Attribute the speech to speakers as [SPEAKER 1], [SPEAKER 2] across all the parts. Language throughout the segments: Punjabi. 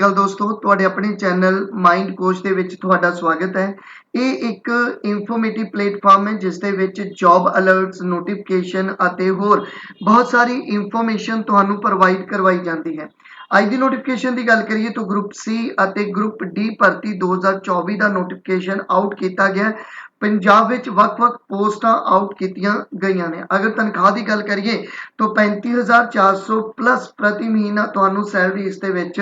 [SPEAKER 1] ਗੱਲ ਦੋਸਤੋ, ਤੁਹਾਡੇ ਆਪਣੇ ਚੈਨਲ ਮਾਈਂਡ ਕੋਚ ਦੇ ਵਿੱਚ ਤੁਹਾਡਾ ਸਵਾਗਤ ਹੈ। ਇਹ ਇੱਕ ਇਨਫੋਰਮੇਟਿਵ ਪਲੇਟਫਾਰਮ ਹੈ, ਜਿਸ ਦੇ ਵਿੱਚ ਜੌਬ ਅਲਰਟਸ ਨੋਟੀਫਿਕੇਸ਼ਨ ਅਤੇ ਹੋਰ ਬਹੁਤ ਸਾਰੀ ਇਨਫੋਰਮੇਸ਼ਨ ਤੁਹਾਨੂੰ ਪ੍ਰੋਵਾਈਡ ਕਰਵਾਈ ਜਾਂਦੀ ਹੈ। ਅੱਜ ਦੀ ਨੋਟੀਫਿਕੇਸ਼ਨ ਦੀ ਗੱਲ ਕਰੀਏ ਤਾਂ ਗਰੁੱਪ ਸੀ ਅਤੇ ਗਰੁੱਪ ਡੀ ਭਰਤੀ 2024 ਦਾ ਨੋਟੀਫਿਕੇਸ਼ਨ ਆਊਟ ਕੀਤਾ ਗਿਆ ਪੰਜਾਬ ਵਿੱਚ ਵੱਖ-ਵੱਖ ਪੋਸਟਾਂ ਆਊਟ ਕੀਤੀਆਂ ਗਈਆਂ ਨੇ। ਅਗਰ ਤਨਖਾਹ ਦੀ ਗੱਲ ਕਰੀਏ ਤਾਂ 35400 ਪਲੱਸ ਪ੍ਰਤੀ ਮਹੀਨਾ ਤੁਹਾਨੂੰ ਸੈਲਰੀ ਇਸ ਦੇ ਵਿੱਚ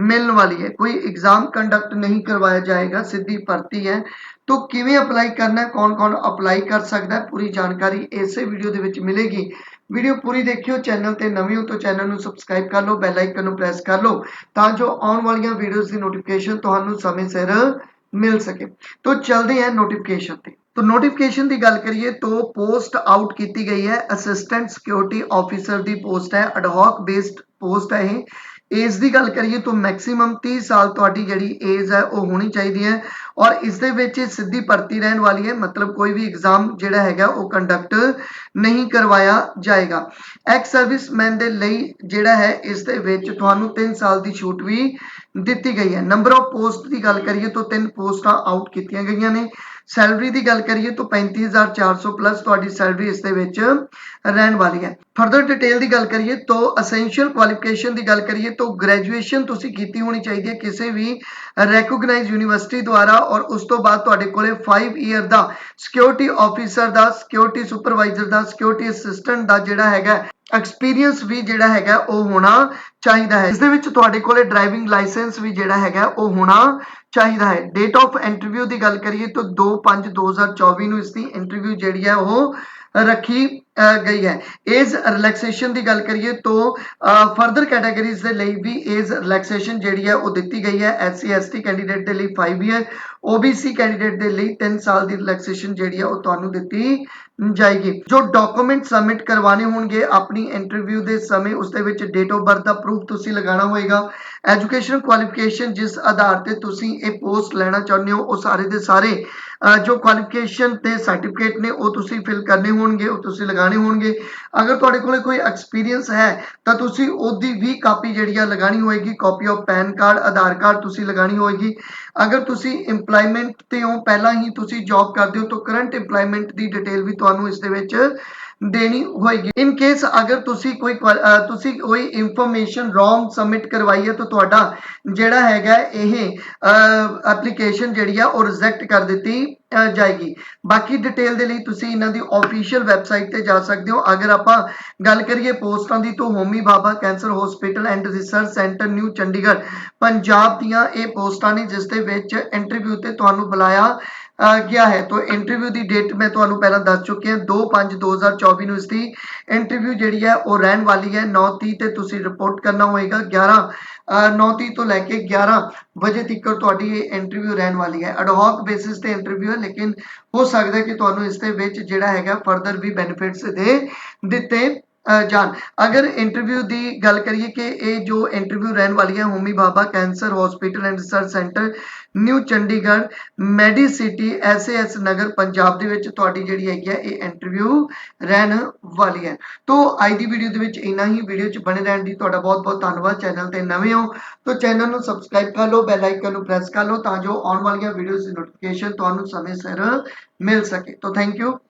[SPEAKER 1] ਮਿਲਣ ਵਾਲੀ ਹੈ। ਕੋਈ ਐਗਜ਼ਾਮ ਕੰਡਕਟ ਨਹੀਂ ਕਰਵਾਇਆ ਜਾਏਗਾ, ਸਿੱਧੀ ਭਰਤੀ ਹੈ। ਤਾਂ ਕਿਵੇਂ ਅਪਲਾਈ ਕਰਨਾ ਹੈ, ਕੌਣ-ਕੌਣ ਅਪਲਾਈ ਕਰ ਸਕਦਾ ਹੈ, ਪੂਰੀ ਜਾਣਕਾਰੀ ਇਸੇ ਵੀਡੀਓ ਦੇ ਵਿੱਚ ਮਿਲੇਗੀ। ਵੀਡੀਓ ਪੂਰੀ ਦੇਖਿਓ, ਚੈਨਲ ਤੇ ਨਵੇਂ ਹੋ ਤਾਂ ਚੈਨਲ ਨੂੰ ਸਬਸਕ੍ਰਾਈਬ ਕਰ ਲਓ ਬੈਲ ਆਈਕਨ ਨੂੰ ਪ੍ਰੈਸ ਕਰ ਲਓ, ਤਾਂ ਜੋ ਆਉਣ ਵਾਲੀਆਂ ਵੀਡੀਓਜ਼ ਦੀ ਨੋਟੀਫਿਕੇਸ਼ਨ ਤੁਹਾਨੂੰ ਸਮੇਂ ਸਿਰ ਮਿਲ ਸਕੇ। ਤਾਂ ਚਲਦੇ ਹਾਂ ਨੋਟੀਫਿਕੇਸ਼ਨ ਤੇ। ਤਾਂ ਨੋਟੀਫਿਕੇਸ਼ਨ ਦੀ ਗੱਲ ਕਰੀਏ ਤੋ ਪੋਸਟ ਆਊਟ ਕੀਤੀ ਗਈ ਹੈ ਅਸਿਸਟੈਂਟ ਸਿਕਿਉਰਿਟੀ ਆਫੀਸਰ ਦੀ ਪੋਸਟ ਹੈ ਅਡਹੌਕ ਬੇਸਡ ਪੋਸਟ ਹੈ ਇਹ। ਏਜ ਦੀ ਗੱਲ ਕਰੀਏ ਤਾਂ ਮੈਕਸਿਮਮ 30 ਸਾਲ ਤੁਹਾਡੀ ਜਿਹੜੀ ਏਜ ਹੈ ਉਹ ਹੋਣੀ ਚਾਹੀਦੀ ਹੈ ਔਰ ਇਸ ਦੇ ਵਿੱਚ ਸਿੱਧੀ ਭਰਤੀ ਰਹਿਣ ਵਾਲੀ ਹੈ, ਮਤਲਬ ਕੋਈ ਵੀ ਐਗਜ਼ਾਮ ਜਿਹੜਾ ਹੈਗਾ ਉਹ ਕੰਡਕਟ ਨਹੀਂ ਕਰਵਾਇਆ ਜਾਏਗਾ। ਐਕਸ ਸਰਵਿਸਮੈਨ ਦੇ ਲਈ ਜਿਹੜਾ ਹੈ, ਇਸ ਦੇ ਵਿੱਚ ਤੁਹਾਨੂੰ 3 ਸਾਲ ਦੀ ਛੂਟ ਵੀ ਦਿੱਤੀ ਗਈ ਹੈ। ਨੰਬਰ ਆਫ ਪੋਸਟ ਦੀ ਗੱਲ ਕਰੀਏ ਤਾਂ ਤਿੰਨ ਪੋਸਟਾਂ ਆਊਟ ਕੀਤੀਆਂ ਗਈਆਂ ਨੇ। ਸੈਲਰੀ ਦੀ ਗੱਲ ਕਰੀਏ ਤਾਂ 35400 ਪਲੱਸ ਤੁਹਾਡੀ ਸੈਲਰੀ ਇਸ ਦੇ ਵਿੱਚ ਰਹਿਣ ਵਾਲੀ ਹੈ। ਫਰਦਰ ਡਿਟੇਲ ਦੀ ਗੱਲ ਕਰੀਏ ਤਾਂ ਅਸੈਂਸ਼ੀਅਲ ਕੁਆਲੀਫਿਕੇਸ਼ਨ ਦੀ ਗੱਲ ਕਰੀਏ ਤਾਂ ਗ੍ਰੈਜੂਏਸ਼ਨ ਤੁਸੀਂ ਕੀਤੀ ਹੋਣੀ ਚਾਹੀਦੀ ਹੈ ਕਿਸੇ ਵੀ ਰੈਕੋਗਨਾਈਜ਼ ਯੂਨੀਵਰਸਿਟੀ ਦੁਆਰਾ ਔਰ ਉਸ ਤੋਂ ਬਾਅਦ ਤੁਹਾਡੇ ਕੋਲੇ 5 ਇਅਰ ਦਾ ਸਿਕਿਉਰਿਟੀ ਆਫੀਸਰ ਦਾ ਸਿਕਿਉਰਿਟੀ ਸੁਪਰਵਾਈਜ਼ਰ ਦਾ ਸਿਕਿਉਰਿਟੀ ਅਸਿਸਟੈਂਟ ਦਾ ਜਿਹੜਾ ਹੈਗਾ ਐਕਸਪੀਰੀਅੰਸ ਵੀ ਜਿਹੜਾ ਹੈਗਾ ਉਹ ਹੋਣਾ ਚਾਹੀਦਾ ਹੈ। ਇਸ ਦੇ ਵਿੱਚ ਤੁਹਾਡੇ ਕੋਲੇ ਡਰਾਈਵਿੰਗ ਲਾਇਸੈਂਸ ਵੀ ਜਿਹੜਾ ਹੈਗਾ ਉਹ ਹੋਣਾ ਚਾਹੀਦਾ ਹੈ। ਡੇਟ ਆਫ ਇੰਟਰਵਿਊ ਦੀ ਗੱਲ ਕਰੀਏ ਤਾਂ 2/5/2024 ਨੂੰ ਇਸ ਦੀ ਇੰਟਰਵਿਊ ਜਿਹੜੀ ਹੈ ਉਹ ਰੱਖੀ ਗਈ ਹੈ। ਏਜ ਰਿਲੈਕਸੇਸ਼ਨ ਦੀ ਗੱਲ ਕਰੀਏ ਤਾਂ ਫਰਦਰ ਕੈਟਾਗਰੀਜ਼ ਦੇ ਲਈ ਵੀ ਏਜ ਰਿਲੈਕਸੇਸ਼ਨ ਜਿਹੜੀ ਹੈ ਉਹ ਦਿੱਤੀ ਗਈ ਹੈ। ਐਸਸੀ ਐਸਟੀ ਕੈਂਡੀਡੇਟ ਦੇ ਲਈ 5 ਇਅਰ OBC ਕੈਂਡੀਡੇਟ ਦੇ ਲਈ 3 ਸਾਲ ਦੀ ਰਿਲੈਕਸੇਸ਼ਨ ਜਿਹੜੀ ਹੈ ਉਹ ਤੁਹਾਨੂੰ ਦਿੱਤੀ ਜਾਏਗੀ। ਜੋ ਡਾਕੂਮੈਂਟ ਸਬਮਿਟ ਕਰਵਾਣੇ ਹੋਣਗੇ ਆਪਣੀ ਇੰਟਰਵਿਊ ਦੇ ਸਮੇਂ, ਉਸ ਦੇ ਵਿੱਚ ਡੇਟ ਆਫ ਬਰਥ ਦਾ ਪ੍ਰੂਫ ਤੁਸੀਂ ਲਗਾਉਣਾ ਹੋਏਗਾ। ਐਜੂਕੇਸ਼ਨ ਕੁਆਲੀਫਿਕੇਸ਼ਨ ਜਿਸ ਆਧਾਰ ਤੇ ਤੁਸੀਂ ਇਹ ਪੋਸਟ ਲੈਣਾ ਚਾਹੁੰਦੇ ਹੋ, ਉਹ ਸਾਰੇ ਦੇ ਸਾਰੇ ਜੋ ਕੁਆਲੀਫਿਕੇਸ਼ਨ ਤੇ ਸਰਟੀਫਿਕੇਟ ਨੇ, ਉਹ ਤੁਸੀਂ ਫਿਲ ਕਰਨੇ ਹੋਣਗੇ, ਉਹ ਤੁਸੀਂ ਲਗਾਉਣੇ ਹੋਣਗੇ। ਅਗਰ ਤੁਹਾਡੇ ਕੋਲੇ ਕੋਈ ਐਕਸਪੀਰੀਅੰਸ ਹੈ, ਤਾਂ ਤੁਸੀਂ ਉਹਦੀ ਵੀ ਕਾਪੀ ਜਿਹੜੀ ਆ ਲਗਾਣੀ ਹੋਏਗੀ copy of PAN card Aadhaar card ਤੁਸੀਂ ਲਗਾਣੀ ਹੋਏਗੀ। ਅਗਰ ਤੁਸੀਂ EMPLOYMENT ਤੇ ਹੋ, ਪਹਿਲਾਂ ਹੀ ਤੁਸੀਂ ਜੌਬ ਕਰਦੇ ਹੋ, ਤਾਂ ਕਰੰਟ EMPLOYMENT ਦੀ ਡਿਟੇਲ ਵੀ ਤੁਹਾਨੂੰ ਇਸ ਦੇ ਵਿੱਚ ਦੇਣੀ ਹੋਏਗੀ। ਇਨ ਕੇਸ ਅਗਰ ਤੁਸੀਂ ਕੋਈ ਤੁਸੀਂ ਕੋਈ ਇਨਫੋਰਮੇਸ਼ਨ ਰੋਂਗ ਸਬਮਿਟ ਕਰਵਾਈ ਹੈ ਤਾਂ ਤੁਹਾਡਾ ਜਿਹੜਾ ਹੈਗਾ ਇਹ ਐਪਲੀਕੇਸ਼ਨ ਜਿਹੜੀ ਆ ਉਹ ਰਿਜੈਕਟ ਕਰ ਦਿੱਤੀ। ਜਾਏਗੀ। ਬਾਕੀ ਡਿਟੇਲ ਦੇ ਲਈ ਤੁਸੀਂ ਇਹਨਾਂ ਦੀ ਆਫੀਸ਼ੀਅਲ ਵੈਬਸਾਈਟ ਤੇ ਜਾ ਸਕਦੇ ਹੋ। ਅਗਰ ਆਪਾਂ ਗੱਲ ਕਰੀਏ ਪੋਸਟਾਂ ਦੀ, ਤਾਂ Homi Bhabha cancer hospital and research centre new Chandigarh. Punjab ਦੀਆਂ ਇਹ ਪੋਸਟਾਂ ਨੇ, ਜਿਸ ਦੇ ਵਿੱਚ ਇੰਟਰਵਿਊ ਤੇ ਤੁਹਾਨੂੰ ਬੁਲਾਇਆ ਗਿਆ ਹੈ। ਤਾਂ ਇੰਟਰਵਿਊ ਦੀ ਡੇਟ ਮੈਂ ਤੁਹਾਨੂੰ ਪਹਿਲਾਂ ਦੱਸ ਚੁੱਕੀ ਹਾਂ। 2/5/2024 ਨੂੰ ਇਸ ਦੀ ਇੰਟਰਵਿਊ ਜਿਹੜੀ ਹੈ, ਉਹ ਰਹਿਣ ਵਾਲੀ ਹੈ। 9:30 ਤੇ ਤੁਸੀਂ ਰਿਪੋਰਟ ਕਰਨਾ ਹੋਏਗਾ। 11 9:30 ਤੋਂ ਲੈ ਕੇ 11 ਵਜੇ ਤੱਕ ਤੁਹਾਡੀ ਇਹ ਇੰਟਰਵਿਊ ਰਹਿਣ ਵਾਲੀ ਹੈ। ਅਡਹੌਕ ਬੇਸਿਸ ਤੇ ਇੰਟਰਵਿਊ ਹੈ, ਲੇਕਿਨ ਹੋ ਸਕਦਾ ਕਿ ਤੁਹਾਨੂੰ ਇਸ ਦੇ ਵਿੱਚ ਜਿਹੜਾ ਹੈਗਾ ਫਰਦਰ ਵੀ ਬੈਨੀਫਿਟਸ ਦੇ ਦਿੱਤੇ। ਜਾਣ। ਅਗਰ ਇੰਟਰਵਿਊ ਦੀ ਗੱਲ ਕਰੀਏ ਕਿ ਇਹ ਜੋ ਇੰਟਰਵਿਊ ਰਹਿਣ ਵਾਲੀ ਹੈ Homi Bhabha cancer hospital and research centre new Chandigarh medicity SAS Nagar Punjab ਦੇ ਵਿੱਚ ਤੁਹਾਡੀ ਜਿਹੜੀ ਹੈਗੀ ਹੈ ਇਹ ਇੰਟਰਵਿਊ ਰਹਿਣ ਵਾਲੀ ਹੈ। ਤੋਂ ਅੱਜ ਦੀ ਵੀਡੀਓ ਦੇ ਵਿੱਚ ਇੰਨਾ ਹੀ। ਵੀਡੀਓ 'ਚ ਬਣੇ ਰਹਿਣ ਦੀ ਤੁਹਾਡਾ ਬਹੁਤ ਬਹੁਤ ਧੰਨਵਾਦ। ਚੈਨਲ ਤੇ ਨਵੇਂ ਹੋ ਤਾਂ ਚੈਨਲ ਨੂੰ ਸਬਸਕ੍ਰਾਈਬ ਕਰ ਲਓ ਬੈਲ ਆਈਕਨ ਨੂੰ ਪ੍ਰੈਸ ਕਰ ਲਓ ਤਾਂ ਜੋ ਆਉਣ ਵਾਲੀਆਂ ਵੀਡੀਓਜ਼ ਦੀ ਨੋਟੀਫਿਕੇਸ਼ਨ ਤੁਹਾਨੂੰ ਸਮੇਂ ਸਿਰ ਮਿਲ ਸਕੇ। ਤਾਂ ਥੈਂਕ ਯੂ